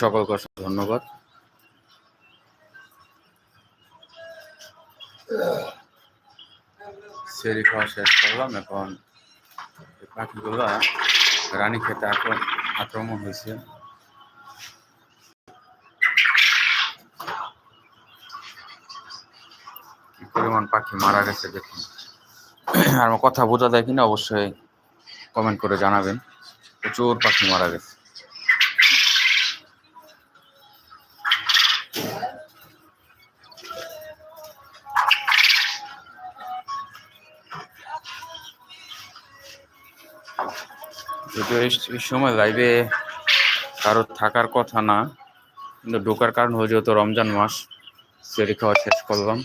সকলকে অসংখ্য ধন্যবাদ। সেরি খাওয়া শেষ করলাম এখন পাখিগুলো রানী খেতে আক্রমণ হয়েছে। কি পরিমাণ পাখি মারা গেছে দেখুন। আর কথা বোঝা যায় কিনা অবশ্যই কমেন্ট করে জানাবেন। প্রচুর পাখি মারা গেছে। যদিও এই সময় লাইভে কারোর থাকার কথা না, কিন্তু ঢোকার কারণ হয়ে যেহেতু রমজান মাস সেরি খাওয়া শেষ করলাম।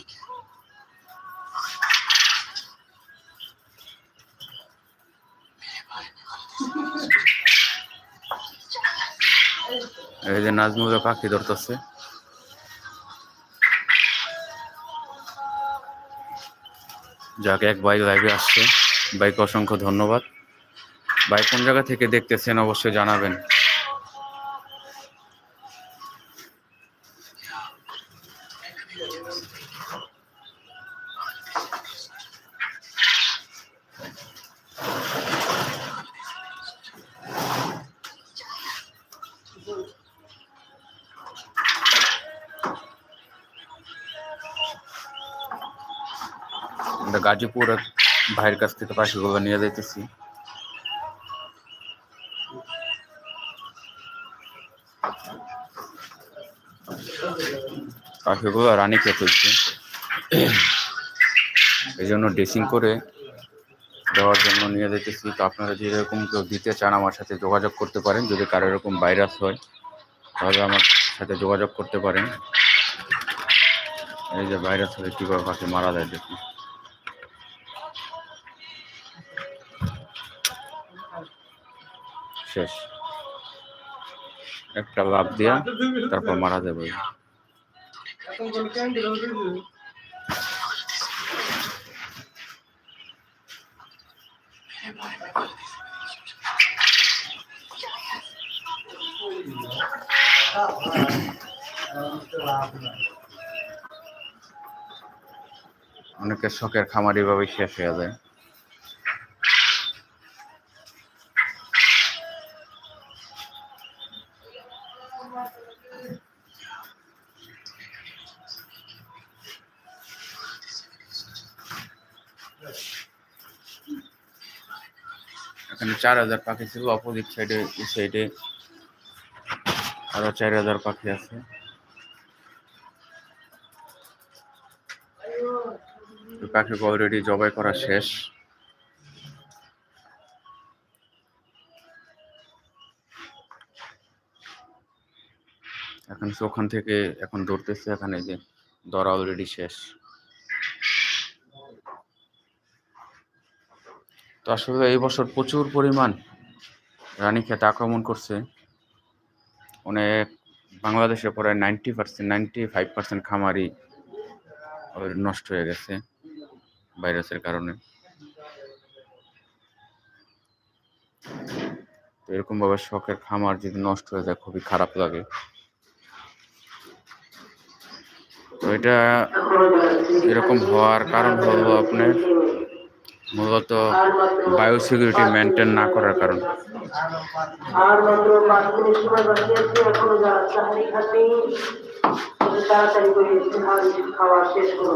এই যে নাজমুলে পাখি ধরতেছে। যাকে, এক ভাই লাইভে আসছে। বাইকে অসংখ্য ধন্যবাদ। ভাই কোন জায়গা থেকে দেখতেছেন অবশ্যই জানাবেন। গাজীপুর ভাইয়ের কাছ থেকে পাখিগুলো নিয়ে যাইতেছি। পাখিগুলো রানী খেতে হচ্ছে। এই জন্য ড্রেসিং করে দেওয়ার জন্য নিয়ে যেতেছি তো আপনারা যদি এরকম কেউ দিতে চান আমার সাথে যোগাযোগ করতে পারেন। যদি কারও এরকম ভাইরাস হয়, তাহলে আমার সাথে যোগাযোগ করতে পারেন। এই যে ভাইরাস হলে কীভাবে পাখি মারা যায় দেখুন। শেষ। একটা লাভ দিয়া তারপর মারা যাবে। অনেকের শখের খামারি ভাবে শেষ হয়ে যায়। এখানে চার হাজার পাখি ছিল, অপোজিট সাইডে এই সাইডে আরও চার হাজার পাখি আছে। পাখিকে অলরেডি জবাই করা শেষ। এখন ওখান থেকে এখন দৌড়তেছে, এখানে যে দরা অলরেডি শেষ। তো আসলে এই বছর প্রচুর পরিমাণ রানী রানীক্ষেত আক্রমণ করছে। অনেক বাংলাদেশে প্রায় ninety percent ninety five percent খামারই ওর নষ্ট হয়ে গেছে ভাইরাসের কারণে। তো এরকমভাবে শখের খামার যদি নষ্ট হয়ে যায়, খুবই খারাপ লাগে। তো এটা এরকম হওয়ার কারণ হলো আপনার মূলত বায়ো সিকিউরিটি মেনটেন না করার কারণ।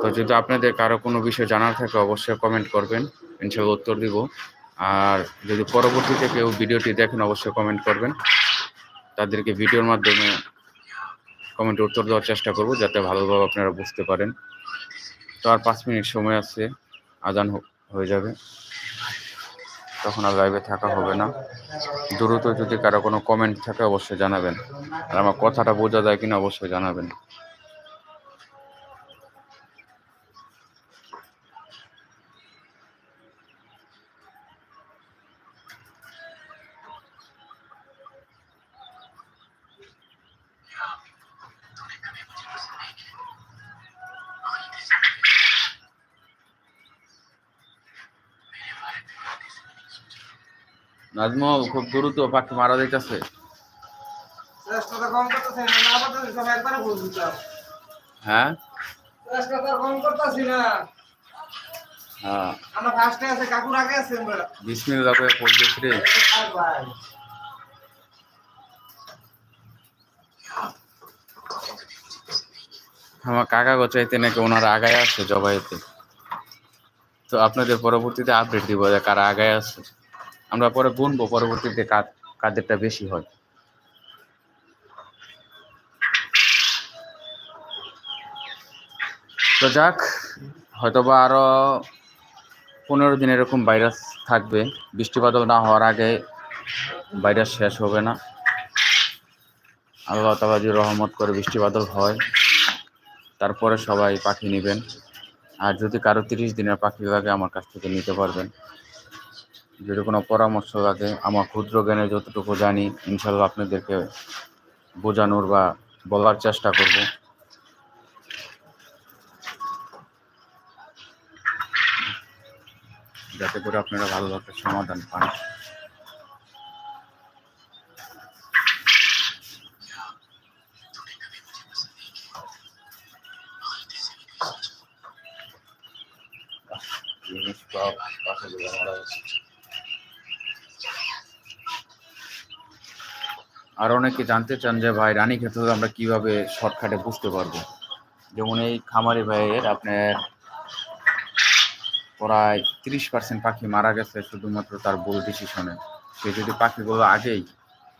তো যদি আপনাদের কারও কোনো বিষয় জানার থাকে অবশ্যই কমেন্ট করবেন ইনশাল্লাহ উত্তর দিব। আর যদি পরবর্তীতে কেউ ভিডিওটি দেখেন অবশ্যই কমেন্ট করবেন। তাদেরকে ভিডিওর মাধ্যমে কমেন্টে উত্তর দেওয়ার চেষ্টা করব যাতে ভালোভাবে আপনারা বুঝতে পারেন। তো আর পাঁচ মিনিট সময় আছে আজান হ- হয়ে যাবে। তখন আর লাইভে থাকা হবে না। দ্রুত যদি কারও কোনো কমেন্ট থাকে, অবশ্যই জানাবেন। আর আমার কথাটা বোঝা যায় কিনা, অবশ্যই জানাবেন। আমরা খুব আছে পাখি মারা আছে করে পড়তেছি রে? আমার কাকা গোচাইতে নাকি ওনারা আগায় আসছে জবাইতে। তো আপনাদের পরবর্তীতে আপডেট দিব যে কারা আগায় আসছে আমরা পরে গুনবো পরবর্তীতে কাদ- কাদেরটা বেশি হয়। তো যাক, হয়তোবা আরও পনেরো দিন এরকম ভাইরাস থাকবে। বৃষ্টি বাদল না হওয়ার আগে ভাইরাস শেষ হবে না। আল্লাহ যদি রহমত করে বৃষ্টি বাদল হয়, তারপরে সবাই পাখি নেবেন। আর যদি কারও তিরিশ দিনের পাখি লাগে, আমার কাছ থেকে নিতে পারবেন। যদি কোনো পরামর্শ লাগে আমার ক্ষুদ্র জ্ঞানে যতটুকু জানি ইনশাল্লাহ আপনাদেরকে বোঝানোর বা বলার চেষ্টা করব যাতে করে আপনারা ভালো সমাধান পান আর অনেকে জানতে চান যে, ভাই, রানী খেতে হলে আমরা কীভাবে শর্টকাটে বুঝতে পারব? যেমন এই খামারি ভাইয়ের আপনার প্রায় তিরিশ পার্সেন্ট পাখি মারা গেছে শুধুমাত্র তার ভুল ডিসিশনে সে যদি পাখিগুলো আগেই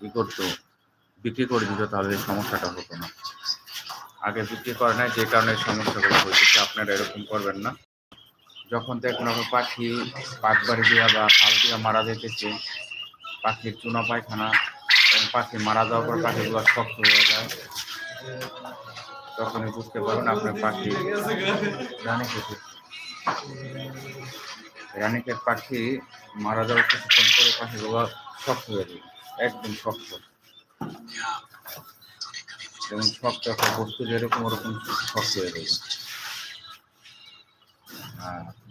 ই করতো, বিক্রি করে দিত, তাহলে সমস্যাটা হতো না। আগে বিক্রি করে নাই, যে কারণে সমস্যাগুলো হয়েছে। আপনারা এরকম করবেন না। যখন দেখুন আপনার পাখি পাকবাড়ি দিয়া বা খাল দিয়া মারা যেতেছে, পাখির চুনা পায়খানা এবং পাখি মারা যাওয়ার পর পাখিগুলো শক্ত হয়ে যায়। তখনই বুঝতে পারবেন আপনার পাখি রানী রানীক্ষেত পাখি মারা যাওয়ার কিছুক্ষণ পরে পাখিগুলো শক্ত হয়ে যাবে একদম শক্ত। এবং শক্ত একটা বস্তু যেরকম ওরকম শক্ত হয়ে যাবে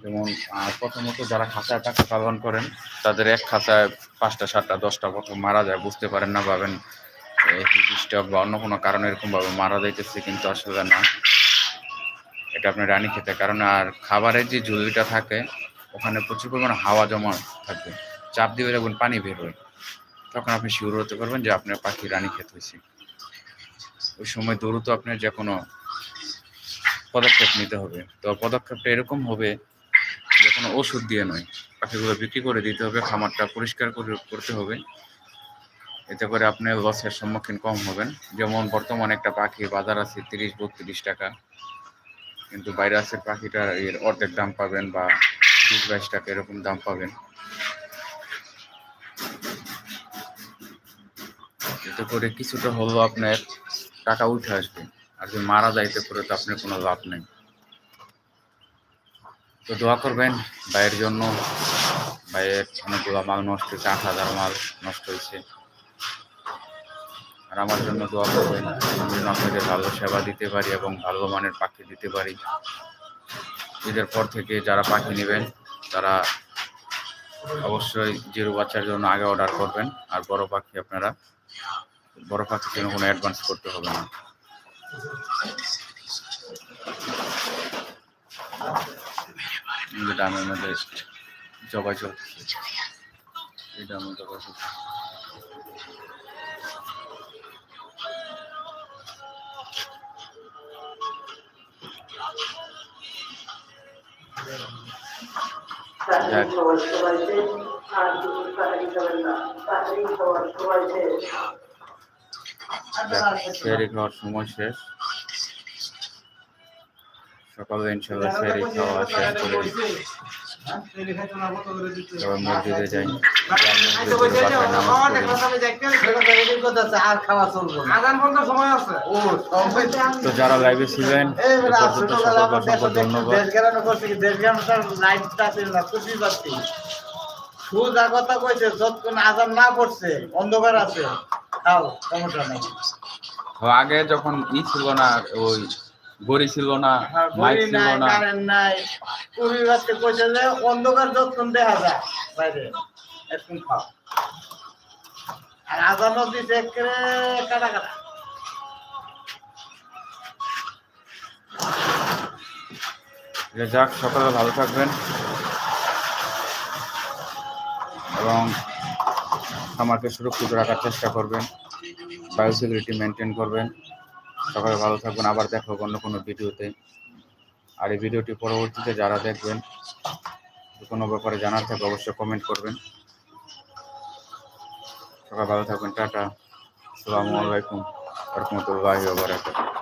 যেমন প্রথমত যারা খাঁচায় টাকা পালন করেন, তাদের এক খাঁচায় পাঁচটা, সাতটা, দশটা প্রথম মারা যায়, বুঝতে পারেন না পাবেন হিস্টক বা অন্য কোনো কারণে এরকমভাবে মারা যাইতেছে, কিন্তু আসলে না। এটা আপনার রানী খেতে, কারণ আর খাবারের যে ঝুলিটা থাকে, ওখানে প্রচুর পরিমাণে হাওয়া জমা থাকবে চাপ দিয়ে যখন পানি বের হয়, তখন আপনি শিওর হতে পারবেন যে আপনার পাখি রানী খেত হয়েছে। ওই সময় দ্রুত আপনার যে কোনো পদক্ষেপ নিতে হবে। তো পদক্ষেপটা এরকম হবে যে কোনো ওষুধ দিয়ে নয়। পাখিগুলো বিক্রি করে দিতে হবে, খামারটা পরিষ্কার করে করতে হবে। এতে করে আপনার লসের সম্মুখীন কম হবেন। যেমন বর্তমানে একটা পাখি বাজার আছে তিরিশ, বত্রিশ টাকা। কিন্তু বাইরে ভাইরাসের পাখিটার এর অর্ধেক দাম পাবেন বা বিশ, বাইশ টাকা এরকম দাম পাবেন। এতে করে কিছুটা হলেও আপনার টাকা উঠে আসবে। যদি মারা যাইতে করে তো আপনার কোনো লাভ নেই। তো দোয়া করবেন, ভাইয়ের জন্য। ভাইয়ের অনেকগুলো মাল নষ্ট হয়েছে, আট হাজার মাল নষ্ট হয়েছে। আর আমার জন্য দোয়া করবেন, আমি যেন আপনাদের ভালো সেবা দিতে পারি এবং ভালো মানের পাখি দিতে পারি। ঈদের পর থেকে যারা পাখি নেবেন, তারা অবশ্যই জিরো বাচ্চার জন্য আগে অর্ডার করবেন। আর বড় পাখি আপনারা, বড় পাখির জন্য কোনো অ্যাডভান্স করতে হবে না। এই যে ডামের মধ্যে জবাই চলছে তাড়াতাড়ি খাওয়ার আর না খাওয়ার সময় শেষ। সকালে ইনশাল্লাহ খাওয়া শেষ করে মসজিদে যাই। আছে ও সময় তো যারা লাইভে ছিলেন অসংখ্য ধন্যবাদ। করছে সুজা কথা কইছে যতক্ষণ আজান না পড়ছে অন্ধকার আছে। তাও সমস্যা আগে যখন ই ছিল না ওই গড়ি ছিল না হ্যাঁ, মাইক ছিল না। কারেন্ট নাই। কুড়ি রাতে কইছে যে অন্ধকার যতক্ষণ দেখা যায় বাইরে। এখন খাও। যাক সকালে ভালো থাকবেন। এবং খামারকে সুরক্ষিত রাখার চেষ্টা করবেন বায়োসিকিউরিটি মেনটেন করবেন। সকালে ভালো থাকবেন, আবার দেখা অন্য কোনো ভিডিওতে। আর এই ভিডিওটি পরবর্তীতে যারা দেখবেন কোনো ব্যাপারে জানার থাকে অবশ্যই কমেন্ট করবেন। সকাল ভালো থাকবেন, টাটা। আসসালামু আলাইকুম রহমতুল্লাহি বারাকাতুহু।